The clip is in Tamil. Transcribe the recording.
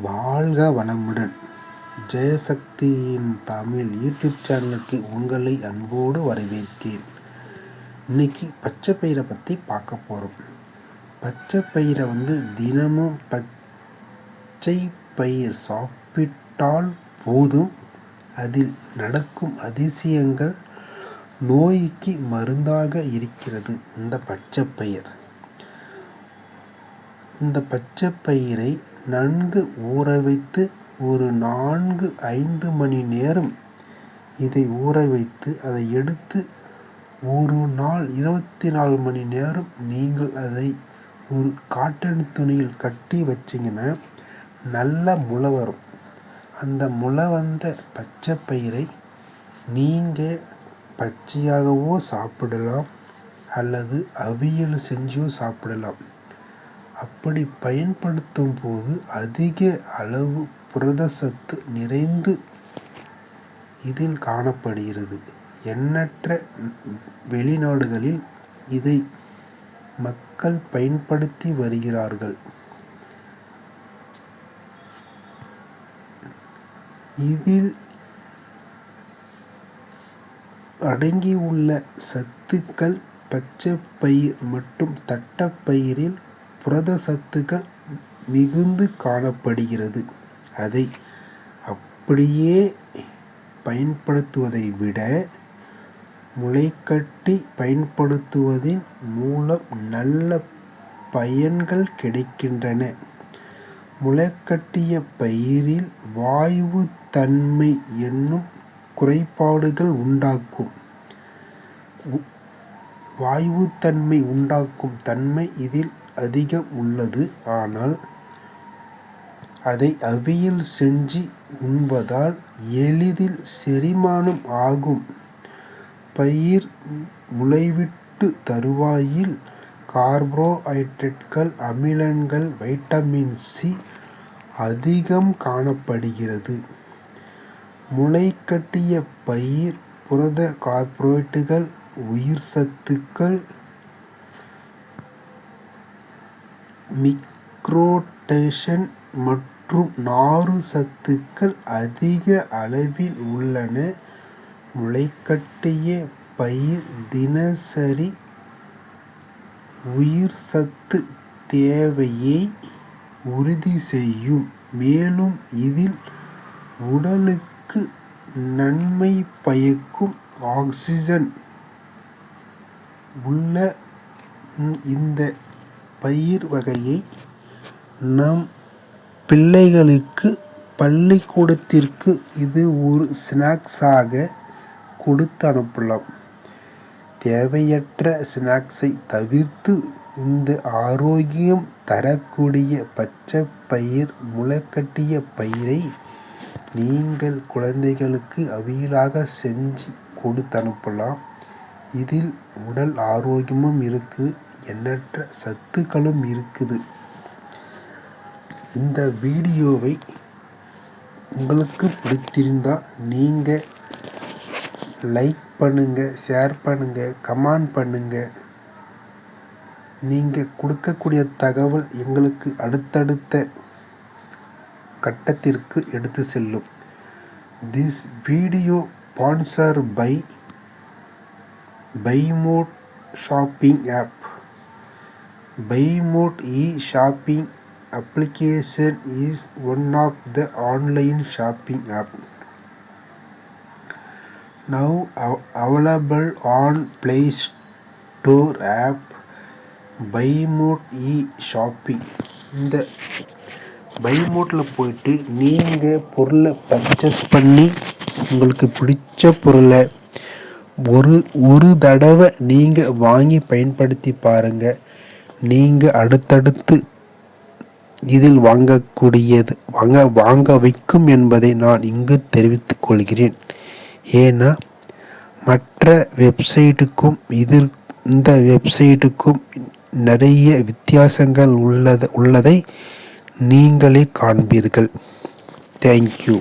வாழ்க வளமுடன். ஜெயசக்தியின் தமிழ் யூடியூப் சேனலுக்கு உங்களை அன்போடு வரவேற்கிறேன். இன்னைக்கு பச்சை பயிரை பற்றி பார்க்க போகிறோம் பச்சை பயிரை வந்து தினமும் பச்சை பயிர் சாப்பிட்டால் போதும். அதில் நடக்கும் அதிசயங்கள் நோய்க்கு மருந்தாக இருக்கிறது இந்த பச்சை பயிர். இந்த பச்சை பயிரை நன்கு ஊற வைத்து ஒரு நான்கு ஐந்து மணி நேரம் இதை ஊற வைத்து அதை எடுத்து ஒரு நாள் இருபத்தி நாலு மணி நேரம் நீங்கள் அதை ஒரு காட்டன் துணியில் கட்டி வச்சிங்கன்னா நல்ல முளை வரும். அந்த முளை வந்த பச்சை பயிரை நீங்கள் பச்சையாகவோ சாப்பிடலாம் அல்லது அவியல் செஞ்சோ சாப்பிடலாம். அப்படி பயன்படுத்தும் போது அதிக அளவு புரதசத்து நிறைந்து இதில் காணப்படுகிறது. எண்ணற்ற வெளிநாடுகளில் இதை மக்கள் பயன்படுத்தி வருகிறார்கள். இதில் அடங்கியுள்ள சத்துக்கள் பச்சை பயிர் மற்றும் தட்டப்பயிரில் புரத சத்துக்கள் மிகுந்து காணப்படுகிறது. அதை அப்படியே பயன்படுத்துவதை விட முளைக்கட்டி பயன்படுத்துவதின் மூலம் நல்ல பயன்கள் கிடைக்கின்றன. முளைக்கட்டிய பயிரில் வாய்வு தன்மை என்னும் குறைபாடுகள் உண்டாக்கும். வாய்வுத்தன்மை உண்டாக்கும் தன்மை இதில் அதிகம் உள்ளது. ஆனால் அதை அவியல் செஞ்சு உண்பதால் எளிதில் செரிமானம் ஆகும். பயிர் முளைவிட்டு தருவாயில் கார்போஹைட்ரேட்கள் அமிலங்கள் வைட்டமின் சி அதிகம் காணப்படுகிறது. முளைக்கட்டிய பயிர் புரத கார்போஹைட்ரேட்டுகள் உயிர் சத்துக்கள் மிக்ரோடேஷன் மற்றும் நாறு சத்துக்கள் அதிக அளவில் உள்ளன. முளைக்கட்டிய பயிர் தினசரி உயிர் சத்து தேவையை உறுதி செய்யும். மேலும் இதில் உடலுக்கு நன்மை பயக்கும் ஆக்சிஜன் உள்ள இந்த பயிர் வகையை நம் பிள்ளைகளுக்கு பள்ளிக்கூடத்திற்கு இது ஒரு ஸ்நாக்ஸாக கொடுத்து அனுப்பலாம். தேவையற்ற ஸ்நாக்ஸை தவிர்த்து இந்த ஆரோக்கியம் தரக்கூடிய பச்சை பயிர் முளைக்கட்டிய பயிரை நீங்கள் குழந்தைகளுக்கு அவியலாக செஞ்சு கொடுத்து அனுப்பலாம். இதில் உடல் ஆரோக்கியமும் இருக்குது எண்ணற்ற சத்துக்களும் இருக்குது. இந்த வீடியோவை உங்களுக்கு பிடித்திருந்தால் நீங்கள் லைக் பண்ணுங்கள் ஷேர் பண்ணுங்கள் கமெண்ட் பண்ணுங்கள் நீங்கள் கொடுக்கக்கூடிய தகவல் எங்களுக்கு அடுத்தடுத்த கட்டத்திற்கு எடுத்து செல்லும். This video sponsor by Bymote shopping app Bymote e shopping application is one of the online shopping app now available on Play Store app Bymote e shopping இந்த பைமோட்டில் போயிட்டு நீங்கள் பொருளை பர்ச்சேஸ் பண்ணி உங்களுக்கு பிடிச்ச பொருளை ஒரு ஒரு தடவை நீங்கள் வாங்கி பயன்படுத்தி பாருங்கள் நீங்கள் அடுத்தடுத்து இதில் வாங்கக்கூடியது வாங்க வாங்க வைக்கும் என்பதை நான் இங்கு தெரிவித்துக் கொள்கிறேன். ஏன்னா மற்ற வெப்சைட்டுக்கும் இதில் இந்த வெப்சைட்டுக்கும் நிறைய வித்தியாசங்கள் உள்ளது உள்ளதை நீங்களே காண்பீர்கள். தேங்க்யூ